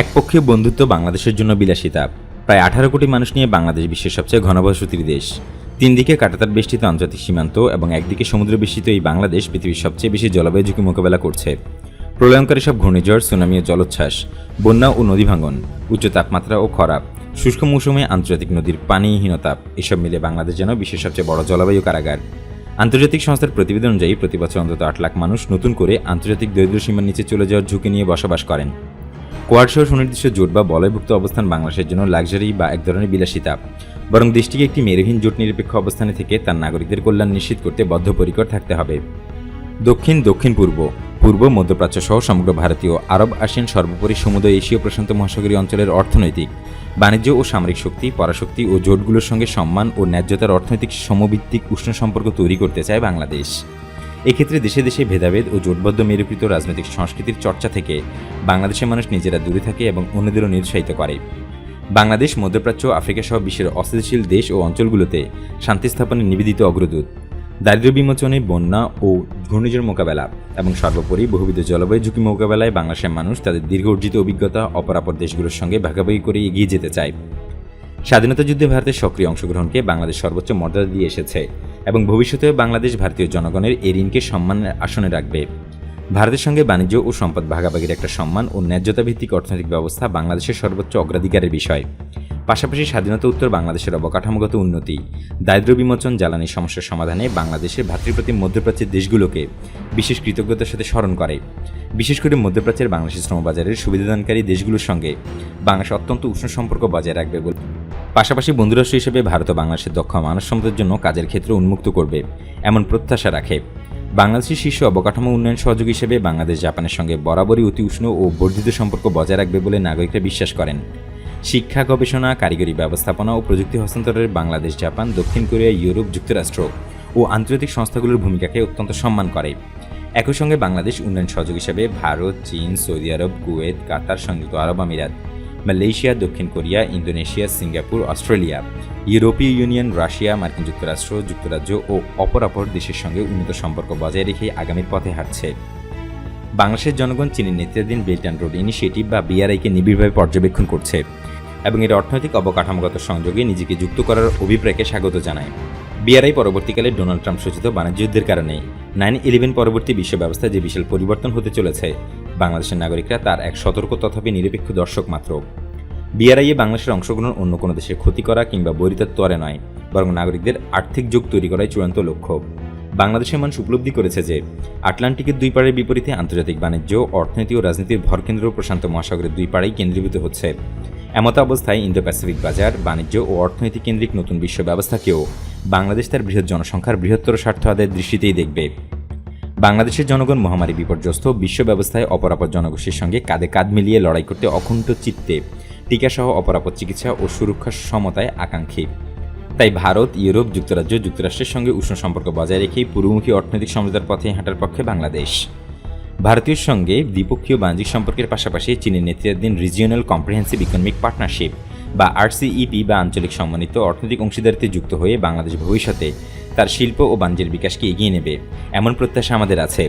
একপক্ষীয় বন্ধুত্ব বাংলাদেশের জন্য বিলাসিতা প্রায় আঠারো কোটি মানুষ নিয়ে বাংলাদেশ বিশ্বের সবচেয়ে ঘনবসতির দেশ। তিন দিকে কাটাতার বেষ্টিত আন্তর্জাতিক সীমান্ত এবং একদিকে সমুদ্র বেষ্টিত এই বাংলাদেশ পৃথিবীর সবচেয়ে বেশি জলবায়ু ঝুঁকি মোকাবেলা করছে। প্রলয়ঙ্কারী সব ঘূর্ণিঝড়, সুনামি ও জলোচ্ছ্বাস, বন্যা ও নদী ভাঙন, উচ্চ তাপমাত্রা ও খরা, শুষ্ক মৌসুমে আন্তর্জাতিক নদীর পানিহীনতা এসব মিলে বাংলাদেশ যেন বিশ্বের সবচেয়ে বড় জলবায়ু কারাগার। আন্তর্জাতিক সংস্থার প্রতিবেদন অনুযায়ী প্রতি বছর অন্তত আট লাখ মানুষ নতুন করে আন্তর্জাতিক দরিদ্র সীমার নিচে চলে যাওয়ার ঝুঁকি নিয়ে বসবাস করেন। কোয়াডসহ সুনির্দিষ্ট জোট বা বলয়ভুক্ত অবস্থান বাংলাদেশের জন্য লাক্সারি বা এক ধরনের বিলাসিতা। বরং দেশটিকে একটি মেরুহীন জোট নিরপেক্ষ অবস্থানে থেকে তার নাগরিকদের কল্যাণ নিশ্চিত করতে বদ্ধপরিকর থাকতে হবে। দক্ষিণ দক্ষিণ, পূর্ব। পূর্ব, মধ্যপ্রাচ্য সহ সমগ্র ভারতীয়, আরব, আসিয়ান, সর্বোপরি সমুদ্র এশীয় প্রশান্ত মহাসাগরীয় অঞ্চলের অর্থনৈতিক, বাণিজ্য ও সামরিক শক্তি, পরাশক্তি ও জোটগুলোর সঙ্গে সম্মান ও ন্যায্যতার অর্থনৈতিক সমভিত্তিক উষ্ণ সম্পর্ক তৈরি করতে চায় বাংলাদেশ। এক্ষেত্রে দেশে দেশে ভেদাভেদ ও জোটবদ্ধ মেরুকৃত রাজনৈতিক সংস্কৃতির চর্চা থেকে বাংলাদেশের মানুষ নিজেরা দূরে থাকে এবং অন্যদেরও নিরুৎসাহিত করে। বাংলাদেশ, মধ্যপ্রাচ্য আফ্রিকা সহ বিশ্বের অস্থিতিশীল দেশ ও অঞ্চলগুলোতে শান্তি স্থাপনের নিবেদিত অগ্রদূত। দারিদ্র্য বিমোচনে বন্যা ও ঘূর্ণিঝড় মোকাবেলা এবং সর্বোপরি বহুবিধ জলবায়ু ঝুঁকি মোকাবেলায় বাংলাদেশের মানুষ তাদের দীর্ঘ অর্জিত অভিজ্ঞতা অপরাপর দেশগুলোর সঙ্গে ভাগাভাগি করে এগিয়ে যেতে চায়। স্বাধীনতা যুদ্ধে ভারতের সক্রিয় অংশগ্রহণকে বাংলাদেশ সর্বোচ্চ মর্যাদা দিয়ে এসেছে এবং ভবিষ্যতেও বাংলাদেশ ভারতীয় জনগণের এই ঋণকে সম্মানের আসনে রাখবে। ভারতের সঙ্গে বাণিজ্য ও সম্পদ ভাগাভাগির একটা সম্মান ও ন্যায্যতা ভিত্তিক অর্থনৈতিক ব্যবস্থা বাংলাদেশের সর্বোচ্চ অগ্রাধিকারের বিষয়। পাশাপাশি স্বাধীনতা উত্তর বাংলাদেশের অবকাঠামোগত উন্নতি, দারিদ্র্য বিমোচন, জ্বালানি সমস্যার সমাধানে বাংলাদেশের ভাতৃপ্রতিম মধ্যপ্রাচ্যের দেশগুলোকে বিশেষ কৃতজ্ঞতার সাথে স্মরণ করে। বিশেষ করে মধ্যপ্রাচ্যের বাংলাদেশের শ্রমবাজারের সুবিধাদানকারী দেশগুলোর সঙ্গে বাংলাদেশ অত্যন্ত উষ্ণ সম্পর্ক বজায় রাখবে বলে পাশাপাশি বন্ধুরাষ্ট্র হিসেবে ভারত ও বাংলাদেশের দক্ষ মানব সম্পদের জন্য কাজের ক্ষেত্র উন্মুক্ত করবে এমন প্রত্যাশা রাখে। বাংলাদেশের শীর্ষ অবকাঠামো উন্নয়ন সহযোগী হিসেবে বাংলাদেশ জাপানের সঙ্গে বরাবরই অতি উষ্ণ ও বর্ধিত সম্পর্ক বজায় রাখবে বলে নাগরিকরা বিশ্বাস করেন। শিক্ষা, গবেষণা, কারিগরি ব্যবস্থাপনা ও প্রযুক্তি হস্তান্তরের বাংলাদেশ, জাপান, দক্ষিণ কোরিয়া, ইউরোপ যুক্তরাষ্ট্র ও আন্তর্জাতিক সংস্থাগুলোর ভূমিকাকে অত্যন্ত সম্মান করে। একই সঙ্গে বাংলাদেশ উন্নয়ন সহযোগী হিসেবে ভারত, চীন, সৌদি আরব, কুয়েত, কাতার, সংযুক্ত আরব আমিরাত মালয়েশিয়া দক্ষিণ কোরিয়া ইন্দোনেশিয়া সিঙ্গাপুর অস্ট্রেলিয়া ইউরোপীয় ইউনিয়ন রাশিয়া মার্কিন যুক্তরাষ্ট্র যুক্তরাজ্য ও অপর অপর দেশের সঙ্গে উন্নত সম্পর্ক বজায় রেখে আগামীর পথে হাঁটছে। বাংলাদেশের জনগণ চীনের নেতৃত্বাধীন বেল্ট অ্যান্ড রোড ইনিশিয়েটিভ বা বিআরআইকে নিবিড়ভাবে পর্যবেক্ষণ করছে এবং এর অর্থনৈতিক অবকাঠামোগত সংযোগে নিজেকে যুক্ত করার অভিপ্রায়কে স্বাগত জানায়। বিআরআই পরবর্তীকালে ডোনাল্ড ট্রাম্প সূচিত বাণিজ্য যুদ্ধের কারণে নাইন ইলেভেন পরবর্তী বিশ্ব ব্যবস্থায় যে বিশাল পরিবর্তন হতে চলেছে বাংলাদেশের নাগরিকরা তার এক সতর্ক তথাপি নিরপেক্ষ দর্শক মাত্র। বিআরআইয়ে বাংলাদেশের অংশগ্রহণ অন্য কোনো দেশের ক্ষতি করা কিংবা বৈরিতার তরে নয়, বরং নাগরিকদের আর্থিক যোগ তৈরি করাই চূড়ান্ত লক্ষ্য। বাংলাদেশের মানুষ উপলব্ধি করেছে যে, আটলান্টিকের দুই পাড়ের বিপরীতে আন্তর্জাতিক বাণিজ্য, অর্থনীতি ও রাজনীতির ভরকেন্দ্র প্রশান্ত মহাসাগরের দুই পাড়েই কেন্দ্রীভূত হচ্ছে। এমত অবস্থায় ইন্দো প্যাসিফিক বাজার, বাণিজ্য ও অর্থনীতি কেন্দ্রিক নতুন বিশ্ব ব্যবস্থাকেও বাংলাদেশ তার বৃহৎ জনসংখ্যার বৃহত্তর স্বার্থ আদায়ের দৃষ্টিতেই দেখবে। বাংলাদেশের জনগণ মহামারী বিপর্যস্ত, বিশ্ব ব্যবস্থায় অপরাপর জনগোষ্ঠীর সঙ্গে কাঁধে কাঁধ মিলিয়ে লড়াই করতে অকুণ্ঠ চিত্তে। টিকাসহ অপরাপর চিকিৎসা ও সুরক্ষা সমতায় আকাঙ্ক্ষী। তাই ভারত, ইউরোপ, যুক্তরাজ্য, যুক্তরাষ্ট্রের সঙ্গে উষ্ণ সম্পর্ক বজায় রেখেই পূর্বমুখী অর্থনৈতিক সমঝোতার পথে হাঁটার পক্ষে বাংলাদেশ। ভারতীয় সঙ্গে দ্বিপক্ষীয় বাণিজ্যিক সম্পর্কের পাশাপাশি চীনের নেতৃত্বাধীন রিজিওনাল কম্প্রিহেন্সিভ ইকোনমিক পার্টনারশিপ বা আরসিইপি বা আঞ্চলিক সম্মানিত অর্থনৈতিক অংশীদারিত্বে যুক্ত হয়ে বাংলাদেশ ভবিষ্যতে তার শিল্প ও বাণিজ্যের বিকাশকে এগিয়ে নেবে, এমন প্রত্যাশা আমাদের আছে।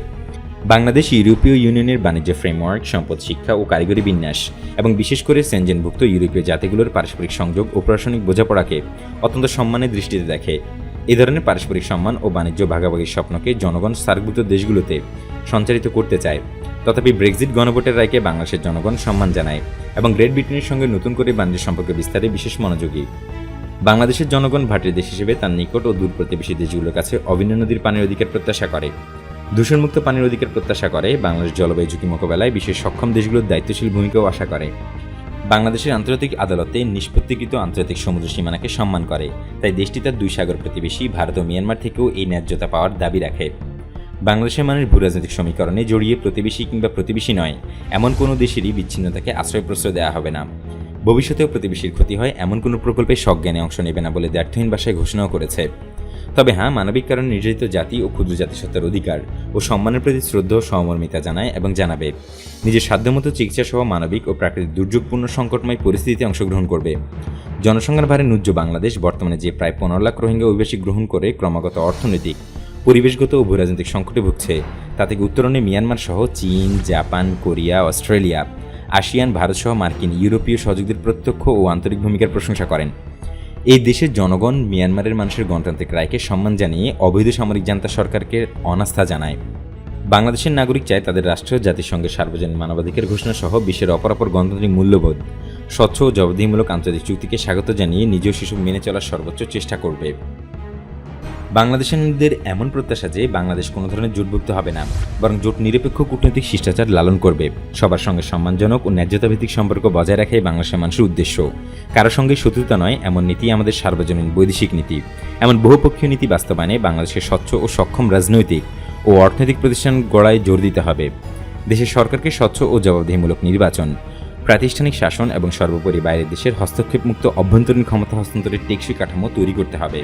বাংলাদেশ ইউরোপীয় ইউনিয়নের বাণিজ্য ফ্রেমওয়ার্ক, সম্পদ শিক্ষা ও কারিগরি বিন্যাস এবং বিশেষ করে সেনজেনভুক্ত ইউরোপীয় জাতিগুলোর পারস্পরিক সংযোগ ও প্রশাসনিক বোঝাপড়াকে অত্যন্ত সম্মানের দৃষ্টিতে দেখে। এ ধরনের পারস্পরিক সম্মান ও বাণিজ্য ভাগাভাগির স্বপ্নকে জনগণ সার্কভূত দেশগুলোতে সঞ্চারিত করতে চায়। তথাপি ব্রেক্সিট গণভোটের রায়কে বাংলাদেশের জনগণ সম্মান জানায় এবং গ্রেট ব্রিটেনের সঙ্গে নতুন করে বাণিজ্য সম্পর্ক বিস্তারে বিশেষ মনোযোগী। বাংলাদেশের জনগণ ভাটির দেশ হিসেবে তার নিকট ও দূর প্রতিবেশী দেশগুলোর কাছে অভিন্ন নদীর পানির অধিকার প্রত্যাশা করে। দূষণমুক্ত পানির অধিকার প্রত্যাশা করে, বাংলাদেশ জলবায়ু ঝুঁকি মোকাবেলায় বিশ্বের সক্ষম দেশগুলোর দায়িত্বশীল ভূমিকাও আশা করে। বাংলাদেশের আন্তর্জাতিক আদালতে নিষ্পত্তিকৃত আন্তর্জাতিক সমুদ্র সীমানাকে সম্মান করে, তাই দেশটি তার দুই সাগর প্রতিবেশী ভারত ও মিয়ানমার থেকেও এই ন্যায্যতা পাওয়ার দাবি রাখে। বাংলাদেশের মানুষ ভূ রাজনৈতিক সমীকরণে জড়িয়ে প্রতিবেশী কিংবা প্রতিবেশী নয়, এমন কোনো দেশেরই বিচ্ছিন্নতাকে আশ্রয় প্রশ্রয় দেওয়া হবে না। ভবিষ্যতেও প্রতিবেশীর ক্ষতি হয়, এমন কোনো প্রকল্পে সজ্ঞানে অংশ নেবে না বলে দ্ব্যর্থহীন ভাষায় ঘোষণাও করেছে। তবে হ্যাঁ মানবিক কারণে নির্যাতিত জাতি ও ক্ষুদ্র জাতিসত্তার অধিকার ও সম্মানের প্রতি শ্রদ্ধা ও সহমর্মিতা জানায় এবং জানাবে, নিজের সাধ্যমতো চিকিৎসা সহ মানবিক ও প্রাকৃতিক দুর্যোগপূর্ণ সংকটময় পরিস্থিতিতে অংশগ্রহণ করবে। জনসংখ্যার ভারে নুজ্জ বাংলাদেশ বর্তমানে যে প্রায় পনেরো লাখ রোহিঙ্গা অভিবাসী গ্রহণ করে ক্রমাগত অর্থনৈতিক পরিবেশগত ও ভূরাজনৈতিক সংকটে ভুগছে। তা থেকে উত্তরণে মিয়ানমার সহ চীন, জাপান, কোরিয়া, অস্ট্রেলিয়া, আসিয়ান ভারতসহ মার্কিন ইউরোপীয় সহযোগীদের প্রত্যক্ষ ও আন্তরিক ভূমিকার প্রশংসা করেন। এই দেশের জনগণ মিয়ানমারের মানুষের গণতান্ত্রিক রায়কে সম্মান জানিয়ে অবৈধ সামরিক জান্তা সরকারকে অনাস্থা জানায়। বাংলাদেশের নাগরিক চায় তাদের রাষ্ট্র জাতিসংঘের সার্বজনীন মানবাধিকার ঘোষণা সহ বিশ্বের অপরাপর গণতান্ত্রিক মূল্যবোধ, স্বচ্ছ ও জবাবদিহিমূলক আন্তর্জাতিক চুক্তিকে স্বাগত জানিয়ে নিজেও শিশু মেনে চলার সর্বোচ্চ চেষ্টা করবে। বাংলাদেশের এমন প্রত্যাশা যে বাংলাদেশ কোনো ধরনের জোটভুক্ত হবে না, বরং জোট নিরপেক্ষ কূটনৈতিক শিষ্টাচার লালন করবে। সবার সঙ্গে সম্মানজনক ও ন্যায্যতাভিত্তিক সম্পর্ক বজায় রাখাই বাংলাদেশের মানুষের উদ্দেশ্য। কারও সঙ্গে শত্রুতা নয়, এমন নীতি আমাদের সার্বজনীন বৈদেশিক নীতি। এমন বহুপক্ষীয় নীতি বাস্তবায়নে বাংলাদেশের স্বচ্ছ ও সক্ষম রাজনৈতিক ও অর্থনৈতিক প্রতিষ্ঠান গড়ায় জোর দিতে হবে। দেশের সরকারকে স্বচ্ছ ও জবাবদিহিমূলক নির্বাচন, প্রাতিষ্ঠানিক শাসন এবং সর্বোপরি বাইরের দেশের হস্তক্ষেপমুক্ত অভ্যন্তরীণ ক্ষমতা হস্তান্তরের টেকসই কাঠামো তৈরি করতে হবে।